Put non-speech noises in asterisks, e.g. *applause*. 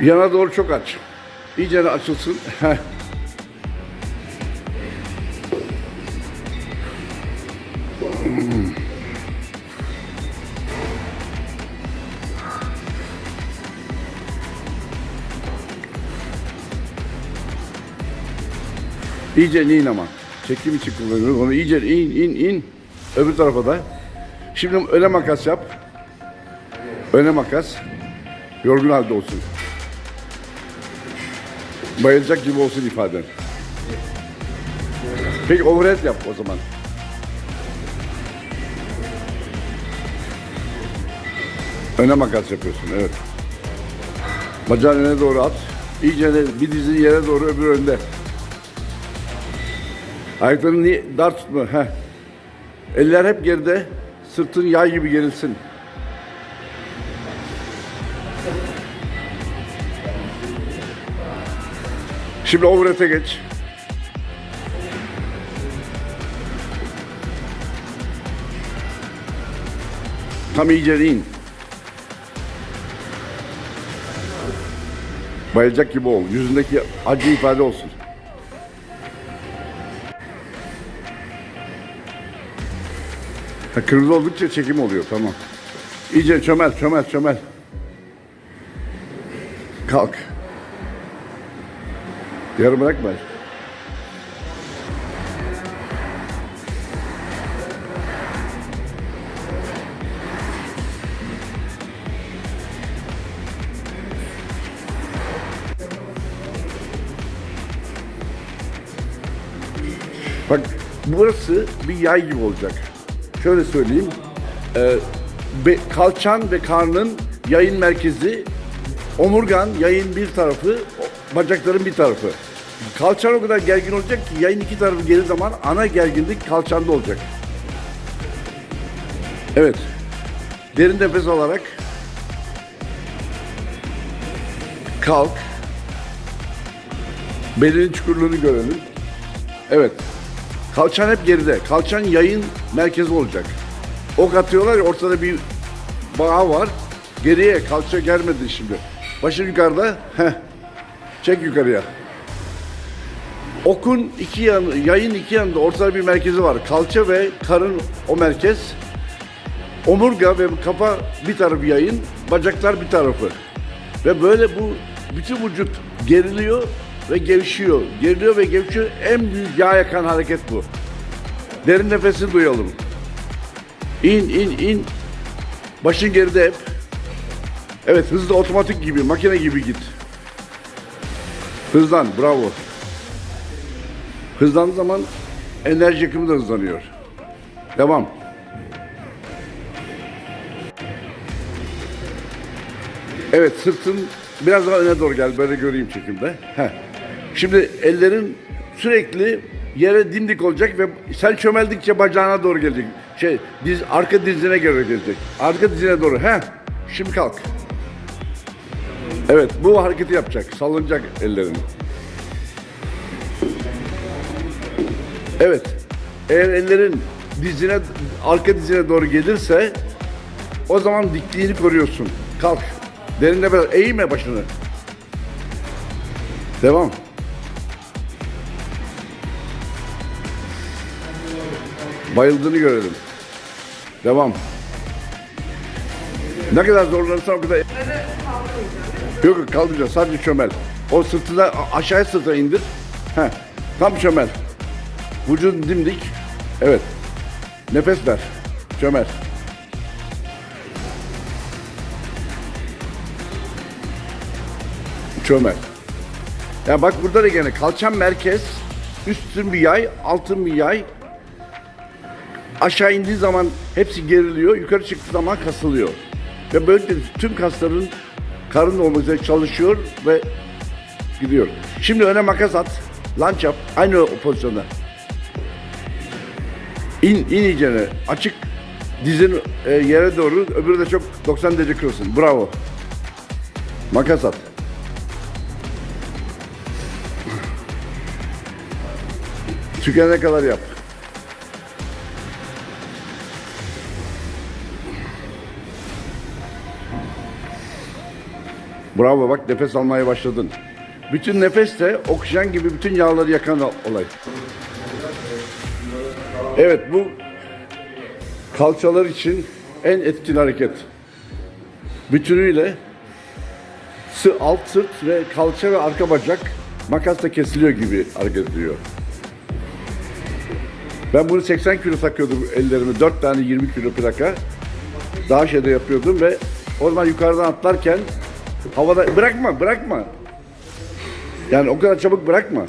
Yana doğru çok aç. İyice de açılsın. *laughs* İyice in ama. Çekim için kullanıyoruz. Onu iyice in, in, in. Öbür tarafa da. Şimdi öne makas yap. Öne makas. Yorgun halde olsun. Bayılacak gibi olsun ifaden. Peki overhead yap o zaman. Öne makas yapıyorsun, evet. Bacağını öne doğru at. İyice de bir dizi yere doğru öbür önde. Ayaklarını niye dar tutma. Heh. Eller hep geride. Sırtın yay gibi gerilsin. Şimdi overhead'e geç. Tam iyice in. Bayılacak gibi ol. Yüzündeki acı ifade olsun. Ha, kırmızı oldukça çekim oluyor tamam. İyice çömel çömel çömel. Kalk. Yarım bırakma. Bak burası bir yay gibi olacak. Şöyle söyleyeyim. Be- kalçan ve karnın yayın merkezi, omurgan yayın bir tarafı, bacakların bir tarafı. Kalçan o kadar gergin olacak ki yayın iki tarafı geri zaman ana gerginlik kalçanda olacak. Evet. Derin nefes alarak kalk. Belinin çukurluğunu görelim. Evet. Kalçan hep geride. Kalçan yayın merkezi olacak. Ok atıyorlar ya ortada bir bağ var. Geriye kalça gelmedi şimdi. Başın yukarıda. Heh. Çek yukarıya. Okun iki yanı, yayın iki yanında ortada bir merkezi var. Kalça ve karın o merkez. Omurga ve kafa bir tarafı yayın, bacaklar bir tarafı. Ve böyle bu bütün vücut geriliyor ve gevşiyor. Geriliyor ve gevşiyor. En büyük yağ yakan hareket bu. Derin nefesini duyalım. İn, in, in. Başın geride hep. Evet, hızlı otomatik gibi, makine gibi git. Hızlan, bravo. Hızlandığı zaman enerji yakımı da hızlanıyor. Devam. Evet sırtın biraz daha öne doğru gel böyle göreyim çekimde. Heh. Şimdi ellerin sürekli yere dimdik olacak ve sen çömeldikçe bacağına doğru gelecek. Şey diz arka dizine göre gelecek. Arka dizine doğru. Heh. Şimdi kalk. Evet bu hareketi yapacak. Sallanacak ellerin. Evet. Eğer ellerin dizine arka dizine doğru gelirse o zaman dikliğini koruyorsun. Kalk. Derin nefes. Eğme başını. Devam. Bayıldığını görelim. Devam. Ne kadar zorlanırsan o kadar... Yok yok kaldıracağız. Sadece çömel. O sırtına aşağıya sırtına indir. Heh. Tam çömel. Vücudun dimdik. Evet. Nefes ver. Çömel. Çömel. Ya bak burada da gene kalçan merkez, üstün bir yay, altın bir yay. Aşağı indiği zaman hepsi geriliyor, yukarı çıktığı zaman kasılıyor. Ve böylelikle tüm kasların karın olmak üzere çalışıyor ve gidiyor. Şimdi öne makas at, lunge yap, aynı o pozisyonda. İn, in iyicene, açık dizin e, yere doğru, öbürü de çok 90 derece kırılsın. Bravo. Makas at. Tükenene kadar yap. Bravo bak nefes almaya başladın. Bütün nefes de oksijen gibi bütün yağları yakan olay. Evet bu kalçalar için en etkin hareket. Bütünüyle sı alt sırt ve kalça ve arka bacak makasla kesiliyor gibi hareket ediyor. Ben bunu 80 kilo takıyordum ellerime. 4 tane 20 kilo plaka. Daha şeyde yapıyordum ve o zaman yukarıdan atlarken havada bırakma bırakma. Yani o kadar çabuk bırakma.